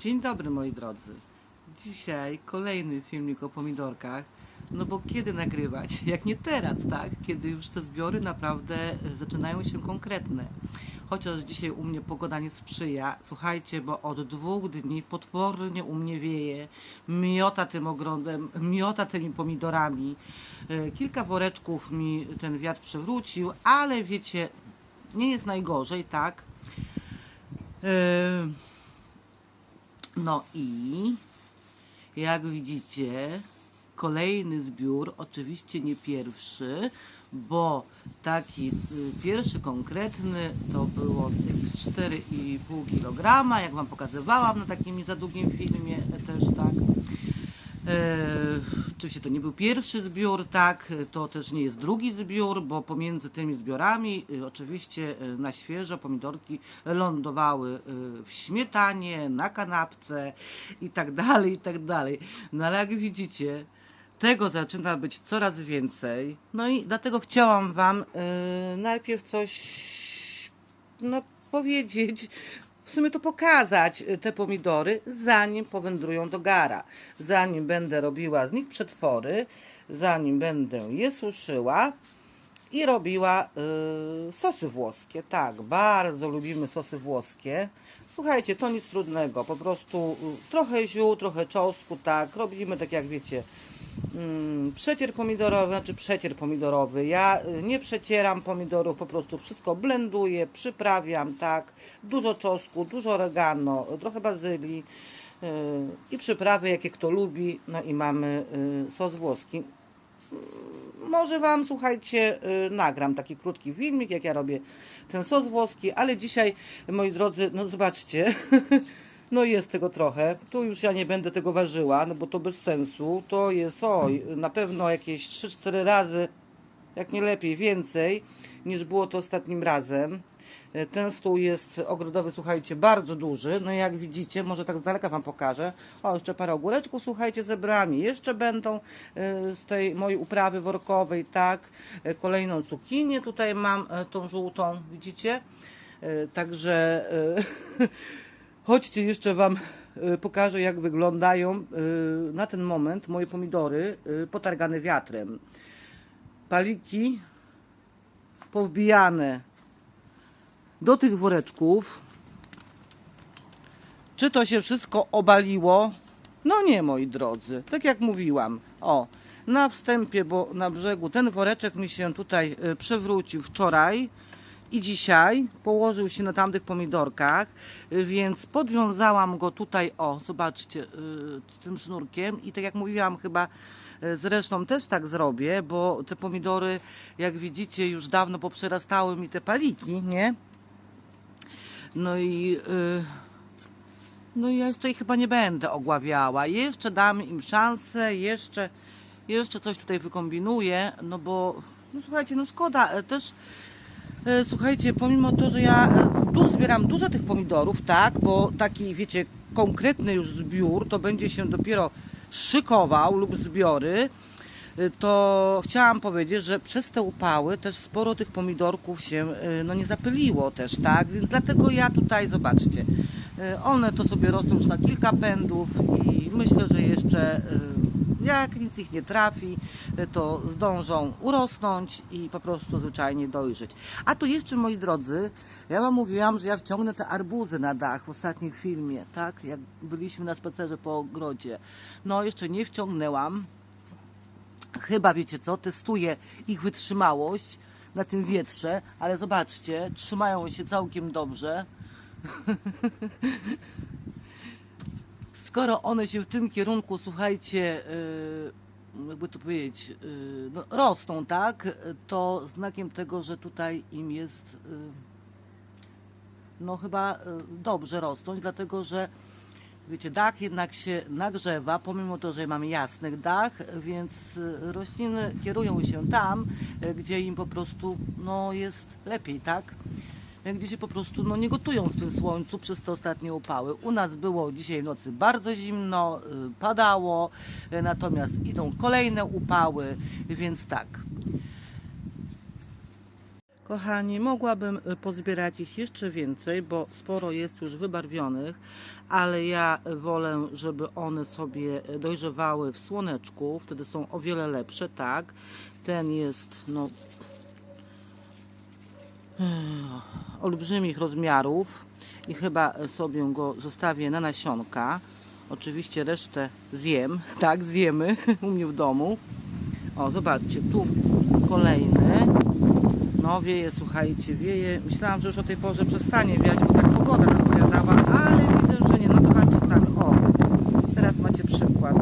Dzień dobry moi drodzy. Dzisiaj kolejny filmik o pomidorkach. No bo kiedy nagrywać? Jak nie teraz, tak? Kiedy już te zbiory naprawdę zaczynają się konkretne. Chociaż dzisiaj u mnie pogoda nie sprzyja. Słuchajcie, bo od dwóch dni potwornie u mnie wieje. Miota tym ogrodem, miota tymi pomidorami. E, Kilka woreczków mi ten wiatr przewrócił, ale wiecie, nie jest najgorzej, tak? E, no i jak widzicie, kolejny zbiór, oczywiście nie pierwszy, bo taki y, pierwszy konkretny to było jakieś 4,5 kg, jak Wam pokazywałam na takim za długim filmie też tak. E, oczywiście to nie był pierwszy zbiór, tak, to też nie jest drugi zbiór, bo pomiędzy tymi zbiorami y, oczywiście y, na świeżo pomidorki lądowały y, w śmietanie, na kanapce i tak dalej, i tak dalej. No ale jak widzicie, tego zaczyna być coraz więcej. No i dlatego chciałam Wam najpierw coś no, powiedzieć, w sumie to pokazać y, te pomidory, zanim powędrują do gara. Zanim będę robiła z nich przetwory, zanim będę je suszyła i robiła y, sosy włoskie. Tak, bardzo lubimy sosy włoskie. Słuchajcie, to nic trudnego, po prostu y, trochę ziół, trochę czosnku, tak, robimy tak jak wiecie, mm, przecier pomidorowy, znaczy przecier pomidorowy. Ja y, nie przecieram pomidorów, po prostu wszystko blenduję, przyprawiam, tak. Dużo czosnku, dużo oregano, trochę bazylii y, i przyprawy, jakie kto lubi. No i mamy y, sos włoski. Mm, Może Wam, słuchajcie, nagram taki krótki filmik, jak ja robię ten sos włoski, ale dzisiaj, moi drodzy, no zobaczcie, no jest tego trochę. Tu już ja nie będę tego ważyła, no bo to bez sensu. To jest, oj, na pewno jakieś 3-4 razy, jak nie lepiej, więcej niż było to ostatnim razem. E, Ten stół jest ogrodowy, słuchajcie, bardzo duży. No jak widzicie, może tak z daleka Wam pokażę. O, jeszcze parę ogóreczków, słuchajcie, zebrałam. i Jeszcze będą e, z tej mojej uprawy workowej, tak. E, Kolejną cukinię tutaj mam, tą żółtą, widzicie? Także chodźcie, jeszcze Wam e, pokażę, jak wyglądają e, na ten moment moje pomidory e, potargane wiatrem. Paliki powbijane do tych woreczków. Czy to się wszystko obaliło? No nie, moi drodzy. Tak jak mówiłam. O, na wstępie, bo na brzegu ten woreczek mi się tutaj przewrócił wczoraj i dzisiaj. Położył się na tamtych pomidorkach, więc podwiązałam go tutaj, o, zobaczcie, y, tym sznurkiem i tak jak mówiłam chyba y, Zresztą też tak zrobię, bo te pomidory, jak widzicie, już dawno poprzerastały mi te paliki, nie? No i y, no i jeszcze ich chyba nie będę ogławiała. Jeszcze dam im szansę, jeszcze, jeszcze coś tutaj wykombinuję, no bo no słuchajcie, no szkoda e, też słuchajcie, pomimo to, że ja e, tu zbieram dużo tych pomidorów, tak, bo taki wiecie, konkretny już zbiór to będzie się dopiero szykował lub zbiory y, to chciałam powiedzieć, że przez te upały też sporo tych pomidorków się no, nie zapyliło też, tak? Więc dlatego ja tutaj, zobaczcie, one to sobie rosną już na kilka pędów i myślę, że jeszcze jak nic ich nie trafi, y, to zdążą urosnąć i po prostu zwyczajnie dojrzeć. A tu jeszcze, moi drodzy, ja Wam mówiłam, że ja wciągnę te arbuzy na dach w ostatnim filmie, tak? Jak byliśmy na spacerze po ogrodzie. No, jeszcze nie wciągnęłam. Chyba wiecie co, testuję ich wytrzymałość na tym wietrze, ale zobaczcie, trzymają się całkiem dobrze. Skoro one się w tym kierunku, słuchajcie, yy, jakby to powiedzieć, yy, no, rosną, tak, to znakiem tego, że tutaj im jest yy, no chyba dobrze rosnąć, dlatego że Wiecie, dach jednak się nagrzewa, pomimo to, że mamy jasny dach, więc rośliny kierują się tam, gdzie im po prostu no, jest lepiej, tak? Gdzie się po prostu no, nie gotują w tym słońcu przez te ostatnie upały. U nas było dzisiaj w nocy bardzo zimno, y, padało, y, natomiast idą kolejne upały, więc tak. Kochani, mogłabym y, pozbierać ich jeszcze więcej, bo sporo jest już wybarwionych, ale ja wolę, żeby one sobie dojrzewały w słoneczku, wtedy są o wiele lepsze, tak. Ten jest, no, olbrzymich rozmiarów i chyba sobie go zostawię na nasionka. Oczywiście resztę zjem, tak, zjemy u mnie w domu. O, zobaczcie, tu kolejny. No wieje, słuchajcie, wieje. Myślałam, że już o tej porze przestanie wiać, bo tak pogoda zapowiadała, ale widzę, że nie. No zobaczcie sami. O, teraz macie przykład.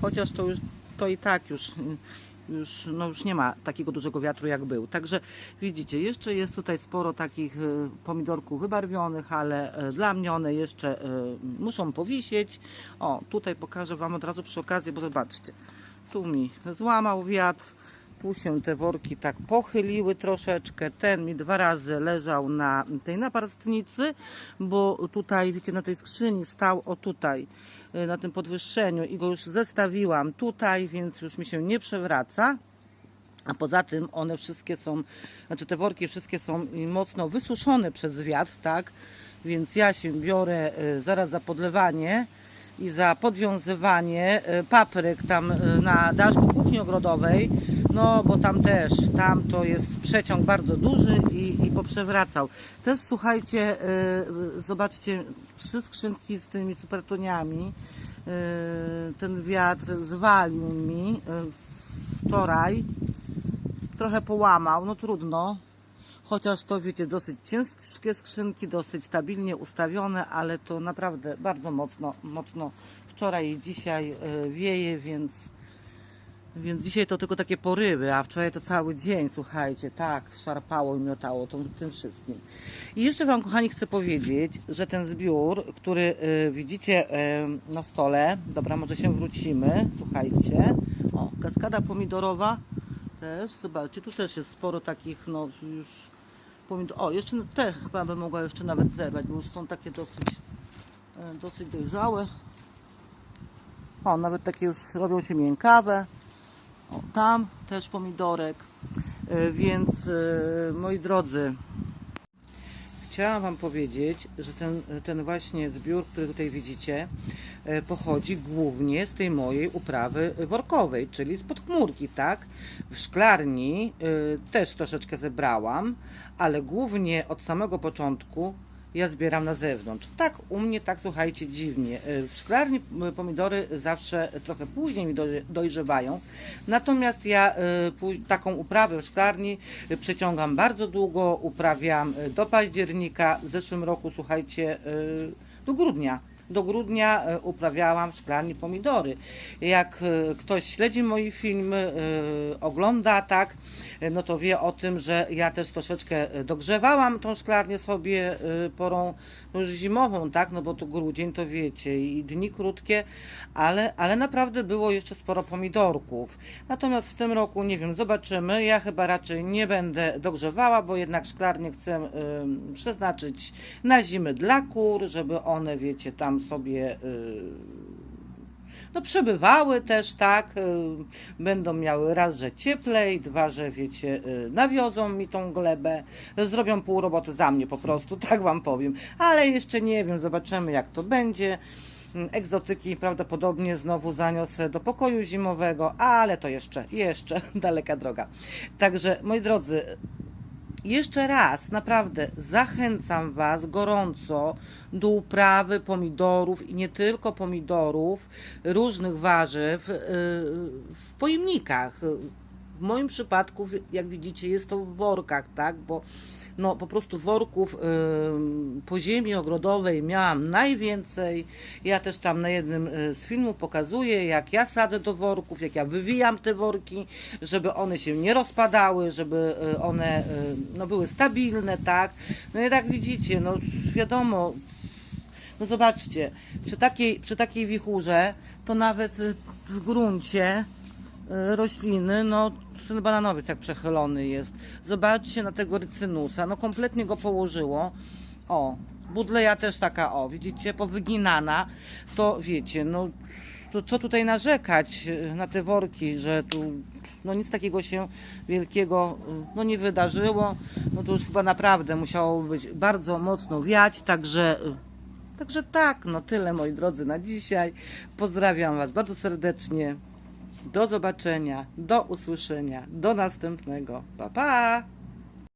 Chociaż to już, to i tak już, już, no już nie ma takiego dużego wiatru jak był. Także widzicie, jeszcze jest tutaj sporo takich y, pomidorków wybarwionych, ale y, dla mnie one jeszcze y, muszą powisieć. O, tutaj pokażę Wam od razu przy okazji, bo zobaczcie. Tu mi złamał wiatr. Tu się te worki tak pochyliły troszeczkę. Ten mi dwa razy leżał na tej naparstnicy, bo tutaj, wiecie, na tej skrzyni stał o tutaj, na tym podwyższeniu i go już zestawiłam tutaj, więc już mi się nie przewraca. A poza tym one wszystkie są, znaczy te worki wszystkie są y, mocno wysuszone przez wiatr, tak? Więc ja się biorę y, zaraz za podlewanie i za podwiązywanie y, papryk tam y, na daszku kuchni ogrodowej, no bo tam też, tam to jest przeciąg bardzo duży i, i poprzewracał. Też słuchajcie, y, zobaczcie, trzy skrzynki z tymi supertoniami, y, ten wiatr zwalił mi y, wczoraj, trochę połamał, no trudno. Chociaż to wiecie, dosyć ciężkie skrzynki, dosyć stabilnie ustawione, ale to naprawdę bardzo mocno, mocno wczoraj i dzisiaj wieje, więc, więc dzisiaj to tylko takie porywy, a wczoraj to cały dzień, słuchajcie, tak szarpało i miotało tym, tym wszystkim. I jeszcze Wam, kochani, chcę powiedzieć, że ten zbiór, który e, widzicie e, na stole, dobra, może się wrócimy, słuchajcie, o, kaskada pomidorowa, też, zobaczcie, tu też jest sporo takich, no już pomidor. O, jeszcze te chyba bym mogła jeszcze nawet zerwać, bo już są takie dosyć, e, dosyć dojrzałe. O, nawet takie już robią się miękkawe. O, tam też pomidorek. E, Więc e, moi drodzy, chciałam Wam powiedzieć, że ten, ten właśnie zbiór, który tutaj widzicie, e, pochodzi głównie z tej mojej uprawy workowej, czyli z podchmurki, tak? W szklarni też troszeczkę zebrałam, ale głównie od samego początku ja zbieram na zewnątrz. Tak, u mnie tak, słuchajcie, dziwnie. E, W szklarni pomidory zawsze trochę później mi doj- dojrzewają, natomiast ja pój- taką uprawę w szklarni e, przeciągam bardzo długo, uprawiam do października. W zeszłym roku, słuchajcie, do grudnia. Do grudnia e, uprawiałam w szklarni pomidory. Jak e, ktoś śledzi moje filmy, e, ogląda, tak, no to wie o tym, że ja też troszeczkę dogrzewałam tą szklarnię sobie porą no już zimową, tak, no bo to grudzień, to wiecie, i dni krótkie, ale, ale naprawdę było jeszcze sporo pomidorków. Natomiast w tym roku, nie wiem, zobaczymy. Ja chyba raczej nie będę dogrzewała, bo jednak szklarnię chcę ym, przeznaczyć na zimę dla kur, żeby one, wiecie, tam sobie yy, no przebywały też, tak, yy, będą miały raz, że cieplej, dwa, że wiecie, yy, nawiozą mi tą glebę, zrobią pół roboty za mnie po prostu, tak wam powiem, ale jeszcze nie wiem, zobaczymy jak to będzie. Egzotyki prawdopodobnie znowu zaniosę do pokoju zimowego, ale to jeszcze, jeszcze daleka droga. Także, moi drodzy, jeszcze raz naprawdę zachęcam Was gorąco do uprawy pomidorów i nie tylko pomidorów, różnych warzyw yy, w pojemnikach. W moim przypadku, jak widzicie, jest to w workach, tak? Bo no po prostu worków po ziemi ogrodowej miałam najwięcej. Ja też tam na jednym y, z filmów pokazuję, jak ja sadzę do worków, jak ja wywijam te worki, żeby one się nie rozpadały, żeby y, one y, no, były stabilne, tak. No i tak widzicie, no wiadomo, no zobaczcie, przy takiej, przy takiej wichurze, to nawet w gruncie rośliny, no ten bananowiec jak przechylony jest. Zobaczcie na tego rycynusa, no kompletnie go położyło. O, budleja też taka, o, widzicie, powyginana, to wiecie, no to co tutaj narzekać na te worki, że tu no nic takiego się wielkiego y, no nie wydarzyło. No to już chyba naprawdę musiało być bardzo mocno wiać, także y, Także tak, no tyle moi drodzy na dzisiaj. Pozdrawiam Was bardzo serdecznie. Do zobaczenia, do usłyszenia, do następnego. Pa pa!